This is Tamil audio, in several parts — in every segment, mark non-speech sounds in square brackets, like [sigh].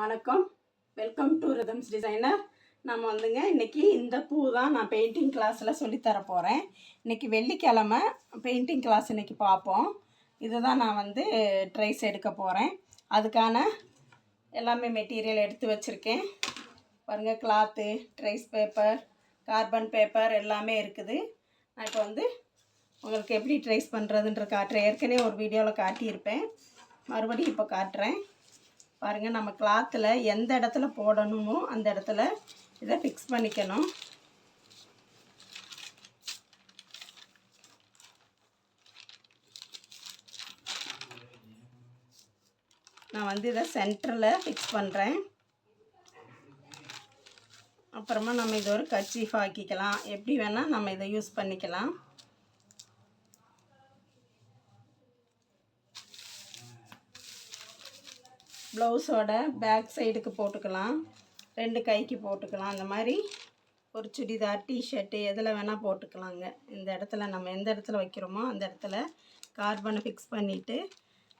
வணக்கம். வெல்கம் டு ரிதம்ஸ் டிசைனர் நம்ம வந்துங்க இன்றைக்கி இந்த பூ தான் நான் பெயிண்டிங் கிளாஸில் சொல்லித்தர போகிறேன் இன்றைக்கி வெள்ளிக்கிழமை பெயிண்டிங் கிளாஸ் இன்றைக்கி பார்ப்போம். இதுதான் நான் வந்து ட்ரைஸ் எடுக்க போகிறேன் அதுக்கான எல்லாமே மெட்டீரியல் எடுத்து வச்சுருக்கேன். பாருங்கள் cloth trace paper carbon paper எல்லாமே இருக்குது. நான் இப்போ வந்து உங்களுக்கு எப்படி ட்ரைஸ் பண்ணுறதுன்ற காட்டுறேன் ஏற்கனவே ஒரு வீடியோவில் காட்டியிருப்பேன். மறுபடியும் இப்போ காட்டுறேன். பாருங்கள் நம்ம கிளாத்தில் எந்த இடத்துல போடணுமோ அந்த இடத்துல இதை ஃபிக்ஸ் பண்ணிக்கணும். நான் வந்து இதை சென்டரில் ஃபிக்ஸ் பண்ணுறேன் அப்புறமா நம்ம இதை ஒரு கச்சீஃப் ஆக்கிக்கலாம். எப்படி வேணால் நம்ம இதை யூஸ் பண்ணிக்கலாம். ப்ளவுஸோட பேக் சைடுக்கு போட்டுக்கலாம். ரெண்டு கைக்கு போட்டுக்கலாம். அந்த மாதிரி ஒரு சுடிதார் டிஷர்ட்டு எதில் வேணால் போட்டுக்கலாங்க. இந்த இடத்துல நம்ம எந்த இடத்துல வைக்கிறோமோ அந்த இடத்துல கார்பனை ஃபிக்ஸ் பண்ணிவிட்டு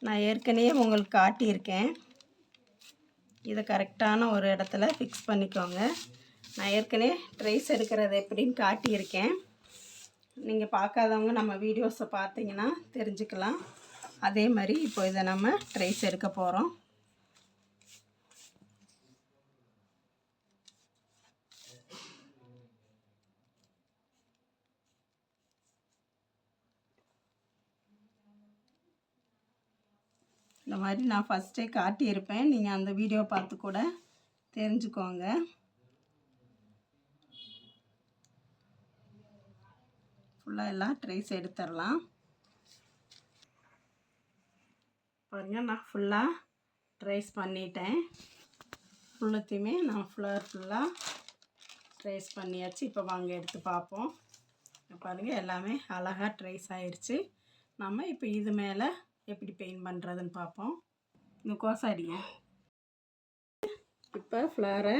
நான் ஏற்கனவே உங்களுக்கு காட்டியிருக்கேன். இதை கரெக்டான ஒரு இடத்துல ஃபிக்ஸ் பண்ணிக்கோங்க. நான் ஏற்கனவே ட்ரைஸ் எடுக்கிறது எப்படின்னு காட்டியிருக்கேன். நீங்கள் பார்க்காதவங்க நம்ம வீடியோஸை பார்த்தீங்கன்னா தெரிஞ்சுக்கலாம். அதே மாதிரி இப்போ இதை நம்ம ட்ரைஸ் எடுக்க போகிறோம் இந்த மாதிரி நான் ஃபஸ்ட்டே காட்டியிருப்பேன். நீங்கள் அந்த வீடியோ பார்த்து கூட தெரிஞ்சுக்கோங்க. ஃபுல்லாக எல்லாம் ட்ரைஸ் எடுத்துடலாம். பாருங்கள் நான் ஃபுல்லாக ட்ரைஸ் பண்ணிட்டேன். ஃபுல்லத்தையுமே நான் ஃபுல்லாக ஃபுல்லாக ட்ரைஸ் பண்ணியாச்சு. இப்போ வாங்க எடுத்து பார்ப்போம். பாருங்கள் எல்லாமே அழகாக ட்ரைஸ் ஆயிடுச்சு நம்ம இப்போ இது மேலே எப்படி பெயிண்ட் பண்ணுறதுன்னு பார்ப்போம். இந்த கோசாடிங்க இப்போ ஃப்ளாரை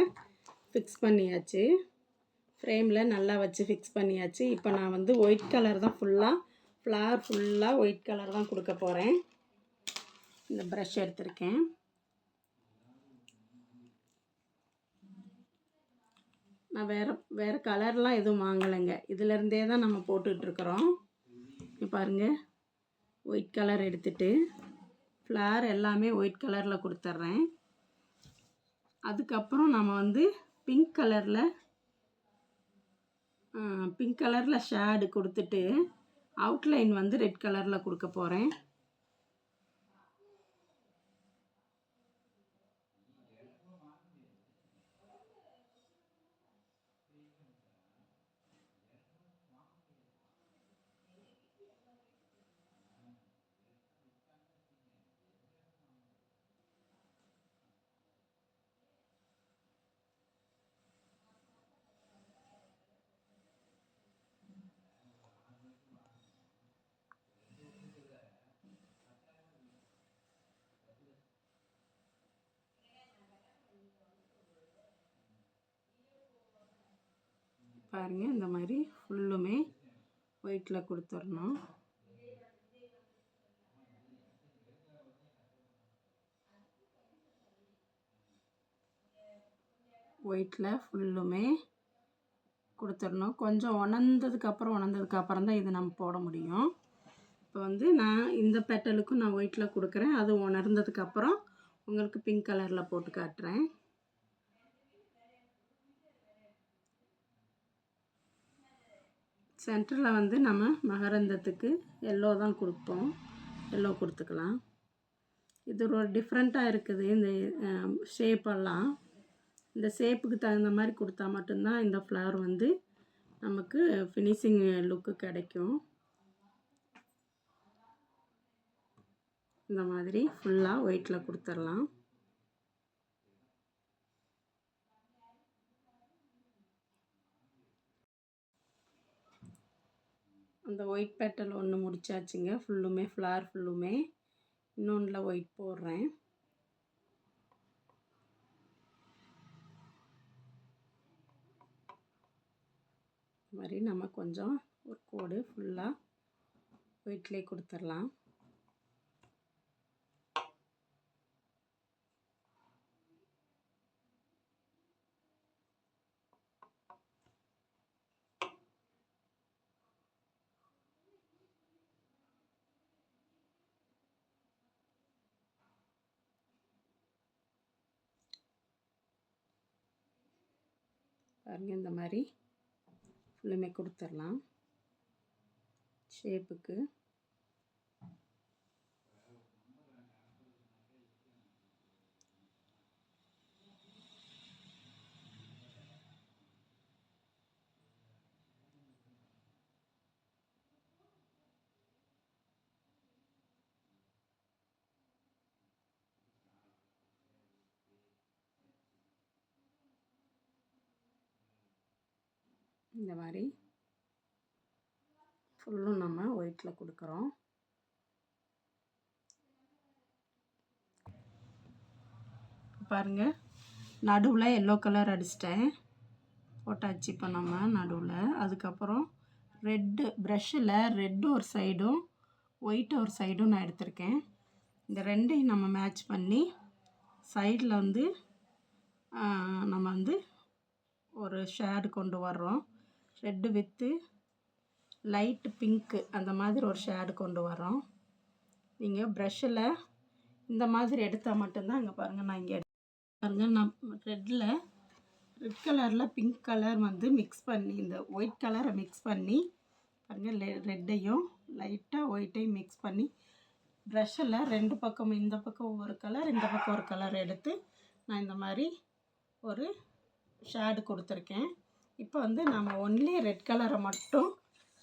ஃபிக்ஸ் பண்ணியாச்சு. ஃப்ரேமில் நல்லா வச்சு ஃபிக்ஸ் பண்ணியாச்சு. இப்போ நான் வந்து ஒயிட் கலர் தான் ஃபுல்லாக ஃப்ளார் ஃபுல்லாக ஒயிட் கலர் தான் கொடுக்க போகிறேன் இந்த ப்ரஷ் எடுத்திருக்கேன். நான் வேறு வேறு கலர்லாம் எதுவும் வாங்கலைங்க. இதுலேருந்தே தான் நம்ம போட்டுட்ருக்குறோம் பாருங்கள் ஒயிட் கலர் எடுத்துட்டு ஃப்ளார் எல்லாமே ஒயிட் கலரில் கொடுத்துட்றேன். அதுக்கப்புறம் நம்ம வந்து பிங்க் கலரில் பிங்க் கலரில் ஷேடு கொடுத்துட்டு அவுட்லைன் வந்து ரெட் கலரில் கொடுக்க போகிறேன் பாருங்கள் இந்த மாதிரி ஃபுல்லுமே ஒயிட்டில் கொடுத்துடணும். ஒயிட்டில் ஃபுல்லுமே கொடுத்துடணும். கொஞ்சம் உணர்ந்ததுக்கப்புறம் உணர்ந்ததுக்கப்புறம் தான் இது நம்ம போட முடியும். இப்போ வந்து நான் இந்த பெட்டலுக்கும் நான் ஒயிட்டில் கொடுக்குறேன். அது உணர்ந்ததுக்கப்புறம் உங்களுக்கு பிங்க் கலரில் போட்டு காட்டுறேன். சென்டரில் வந்து நம்ம மகரந்தத்துக்கு எல்லோ தான் கொடுப்போம். எல்லோ கொடுத்துக்கலாம். இது ஒரு டிஃப்ரெண்ட்டாக இருக்குது. இந்த ஷேப்பெல்லாம் இந்த ஷேப்புக்கு தகுந்த மாதிரி கொடுத்தா மட்டும்தான் இந்த ஃப்ளவர் வந்து நமக்கு ஃபினிஷிங் லுக்கு கிடைக்கும். இந்த மாதிரி ஃபுல்லாக ஒயிட்டில் கொடுத்துடலாம். அந்த ஒயிட் பேட்டல் ஒன்று முடிச்சாச்சுங்க. ஃபுல்லுமே ஃப்ளார் ஃபுல்லுமே இன்னொன்றில் ஒயிட் போடுறேன். இது மாதிரி நம்ம கொஞ்சம் ஒரு கோடு ஃபுல்லாக ஒயிட்லேயே கொடுத்துடலாம். பாருங்கள் இந்த மாதிரி. ஃபுல்லுமே கொடுத்துடலாம். ஷேப்புக்கு இந்த மாதிரி ஃபுல்லும் நம்ம ஒயிட்டில் கொடுக்குறோம். பாருங்கள் நடுவில் எல்லோ கலர் அடிச்சிட்டேன். போட்டாச்சு இப்போ நம்ம நடுவில். அதுக்கப்புறம் ரெட்டு ப்ரெஷ்ஷில் ரெட்டு ஒரு சைடும் ஒயிட் ஒரு சைடும் நான் எடுத்திருக்கேன். இந்த ரெண்டையும் நம்ம மேட்ச் பண்ணி சைடில் வந்து நம்ம வந்து ஒரு ஷேடு கொண்டு வர்றோம். ரெட்டு வித்து லைட்டு பிங்க்கு அந்த மாதிரி ஒரு ஷேடு கொண்டு வரோம் நீங்கள் ப்ரெஷ்ஷில் இந்த மாதிரி எடுத்தால் மட்டும்தான் இங்கே பாருங்கள் நான் இங்கே பாருங்கள் நான் ரெட்டில் ரெட் கலரில் பிங்க் கலர் வந்து மிக்ஸ் பண்ணி இந்த ஒயிட் கலரை மிக்ஸ் பண்ணி பாருங்கள் ரெட்டையும் லைட்டாக ஒயிட்டையும் மிக்ஸ் பண்ணி ப்ரெஷ்ஷில் ரெண்டு பக்கம் இந்த பக்கம் ஒரு கலர் இந்த பக்கம் ஒரு கலர் எடுத்து நான் இந்த மாதிரி ஒரு ஷேடு கொடுத்துருக்கேன். இப்போ வந்து நம்ம ஒன்லி ரெட் கலரை மட்டும்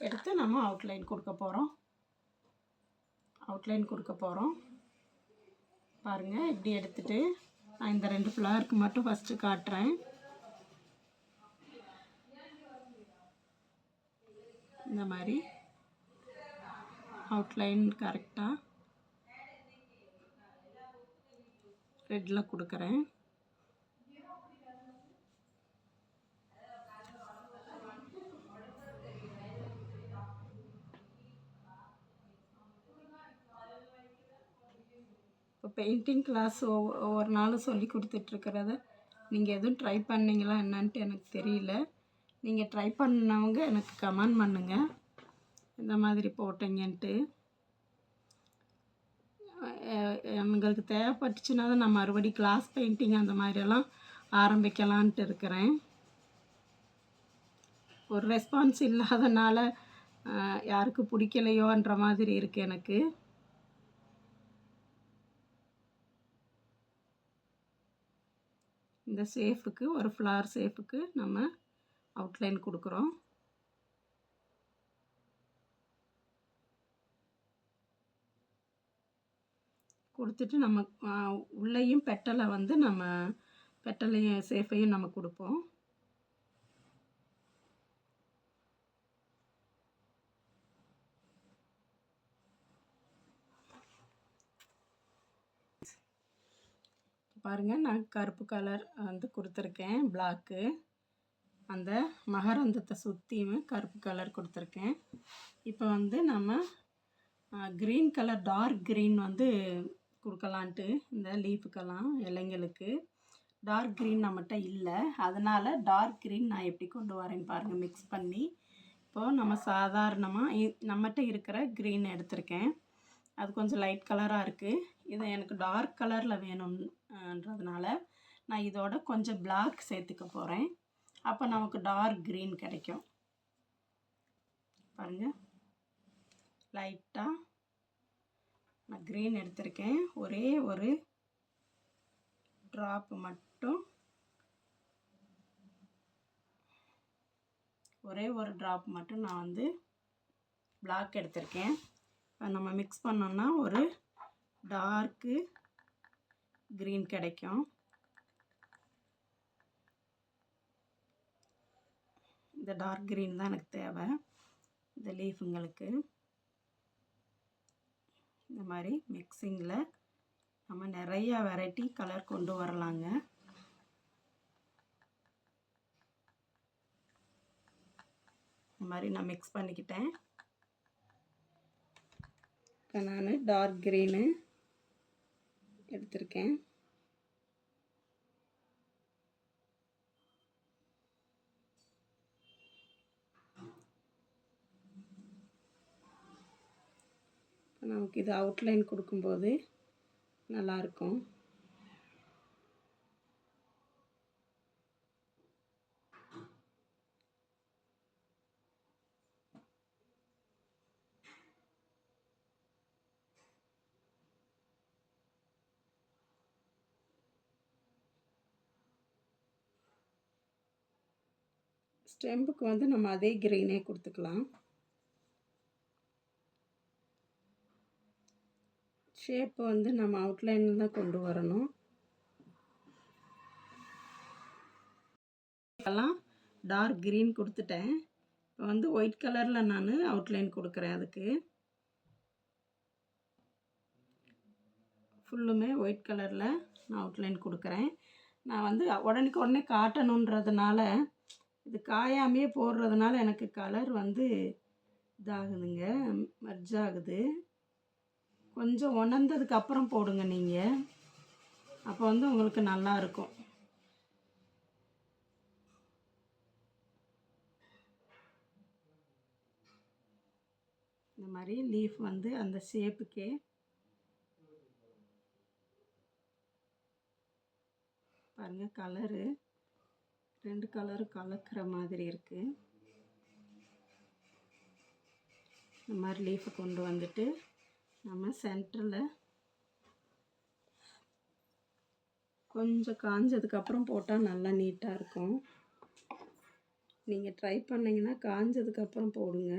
எடுத்து நம்ம அவுட்லைன் கொடுக்க போகிறோம் அவுட்லைன் கொடுக்க போகிறோம் பாருங்கள் இப்படி எடுத்துகிட்டு நான் இந்த ரெண்டு ஃப்ளவருக்கு மட்டும் ஃபஸ்ட்டு காட்டுறேன். இந்த மாதிரி அவுட்லைன் கரெக்டாக ரெட்டில் கொடுக்குறேன். பெயிண்டிங் கிளாஸ் ஒவ்வொரு நாளும் சொல்லி கொடுத்துட்ருக்கிறத நீங்கள் எதுவும் ட்ரை பண்ணீங்களா என்னன்ட்டு எனக்கு தெரியல. நீங்கள் ட்ரை பண்ணவங்க எனக்கு கமெண்ட் பண்ணுங்கள் இந்த மாதிரி போட்டீங்கன்ட்டு. எங்களுக்கு தேவைப்பட்டுச்சுன்னா தான் நான் மறுபடி கிளாஸ் பெயிண்டிங் அந்த மாதிரியெல்லாம் ஆரம்பிக்கலான்ட்டு இருக்கிறேன். ஒரு ரெஸ்பான்ஸ் இல்லாதனால யாருக்கு பிடிக்கலையோன்ற மாதிரி இருக்குது எனக்கு. இந்த சேஃபுக்கு ஒரு ஃப்ளவர் சேஃபுக்கு நம்ம அவுட்லைன் கொடுக்குறோம். கொடுத்துட்டு நம்ம உள்ளேயும் பெட்டலை வந்து நம்ம பெட்டலையும் சேஃபையும் நம்ம கொடுப்போம். பாருங்கள் நான் கருப்பு கலர் வந்து கொடுத்துருக்கேன் பிளாக்கு அந்த மகரந்தத்தை சுற்றியும் கருப்பு கலர் கொடுத்துருக்கேன். இப்போ வந்து நம்ம க்ரீன் கலர் டார்க் க்ரீன் வந்து கொடுக்கலான்ட்டு இந்த லீஃபுக்கெல்லாம் இலைங்களுக்கு. டார்க் க்ரீன் நம்மகிட்ட இல்லை. அதனால் டார்க் க்ரீன் நான் எப்படி கொண்டு வரேன்னு பாருங்கள் மிக்ஸ் பண்ணி. இப்போது நம்ம சாதாரணமாக நம்மகிட்ட இருக்கிற க்ரீன் எடுத்திருக்கேன். அது கொஞ்சம் லைட் கலராக இருக்குது இது எனக்கு டார்க் கலரில் வேணும்ன்றதுனால நான் இதோட கொஞ்சம் பிளாக் சேர்த்துக்க போகிறேன் அப்போ நமக்கு டார்க் க்ரீன் கிடைக்கும். பாருங்கள் லைட்டாக நான் க்ரீன் எடுத்திருக்கேன். ஒரே ஒரு ட்ராப் மட்டும். ஒரே ஒரு ட்ராப் மட்டும் நான் வந்து பிளாக் எடுத்திருக்கேன். நம்ம மிக்ஸ் பண்ணோம்னா ஒரு டார்க்கு க்ரீன் கிடைக்கும். இந்த டார்க் க்ரீன் தான் எனக்கு தேவை. இந்த லீஃபுங்களுக்கு. இந்த மாதிரி மிக்சிங்கில் நம்ம நிறையா வெரைட்டி கலர் கொண்டு வரலாங்க. இந்த மாதிரி நான் மிக்ஸ் பண்ணிக்கிட்டேன். இப்போ நான் டார்க் க்ரீனு எடுத்திருக்கேன். நமக்கு இது அவுட்லைன் கொடுக்கும்போது நல்லாயிருக்கும். ஸ்டெம்புக்கு வந்து நம்ம அதே கிரீனே கொடுத்துக்கலாம். ஷேப் வந்து நம்ம அவுட்லைனில் தான் கொண்டு வரணும். எல்லாம் டார்க் க்ரீன் கொடுத்துட்டேன். இப்போ வந்து ஒயிட் கலரில் நான் அவுட்லைன் கொடுக்குறேன் அதுக்கு. ஃபுல்லுமே ஒயிட் கலரில் நான் அவுட்லைன் கொடுக்குறேன். நான் வந்து உடனுக்கு உடனே காட்டணுன்றதுனால இது காயாமையே போடுறதுனால எனக்கு கலர் வந்து இதாகுதுங்க மர்ஜ் ஆகுது. கொஞ்சம் உணர்ந்ததுக்கு அப்புறம் போடுங்க நீங்கள் அப்போ வந்து உங்களுக்கு நல்லா இருக்கும். இந்த மாதிரி லீஃப் வந்து அந்த ஷேப்புக்கே பாருங்கள் கலரு ரெண்டு கலரும் கலக்கிற மாதிரி இருக்குது இந்த மாதிரி லீஃபை கொண்டு வந்துட்டு நம்ம சென்டரில் கொஞ்சம் காஞ்சதுக்கப்புறம் போட்டால் நல்லா நீட்டாக இருக்கும். நீங்கள் ட்ரை பண்ணிங்கன்னா காஞ்சதுக்கப்புறம் போடுங்க.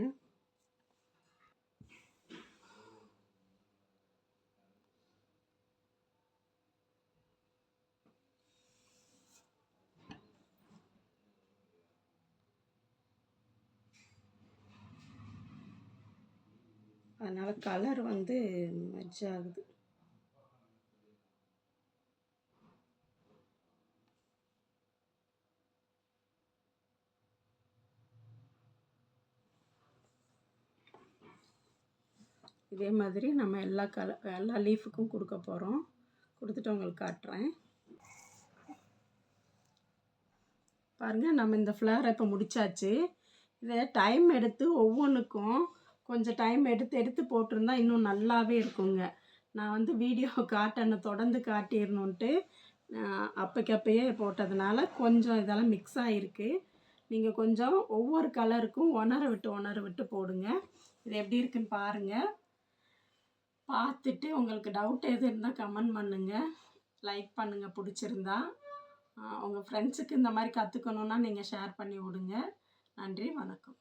அதனால் கலர் வந்து மெர்ஜ் ஆகுது. இதே மாதிரி நம்ம எல்லா கலர் எல்லா லீஃபுக்கும் கொடுக்க போகிறோம் கொடுத்துட்டு உங்களுக்கு காட்டுறேன். பாருங்கள் நம்ம இந்த ஃப்ளவரை இப்போ முடித்தாச்சு இதை டைம் எடுத்து ஒவ்வொன்றுக்கும் கொஞ்சம் டைம் எடுத்து எடுத்து போட்டிருந்தா இன்னும் நல்லாவே இருக்குங்க. நான் வந்து வீடியோ [laughs] காட்டனை தொடர்ந்து காட்டிடணுன்ட்டு அப்பக்கப்பயே போட்டதுனால கொஞ்சம் இதெல்லாம் மிக்ஸ் ஆகிருக்கு நீங்கள் கொஞ்சம் ஒவ்வொரு கலருக்கும் உணர விட்டு உணர விட்டு போடுங்க. இது எப்படி இருக்குன்னு பாருங்கள் பார்த்துட்டு உங்களுக்கு டவுட் எது இருந்தால் கமெண்ட் பண்ணுங்கள் லைக் பண்ணுங்கள் பிடிச்சிருந்தா. உங்கள் ஃப்ரெண்ட்ஸுக்கு இந்த மாதிரி கற்றுக்கணுன்னா நீங்கள் ஷேர் பண்ணி விடுங்க. நன்றி வணக்கம்.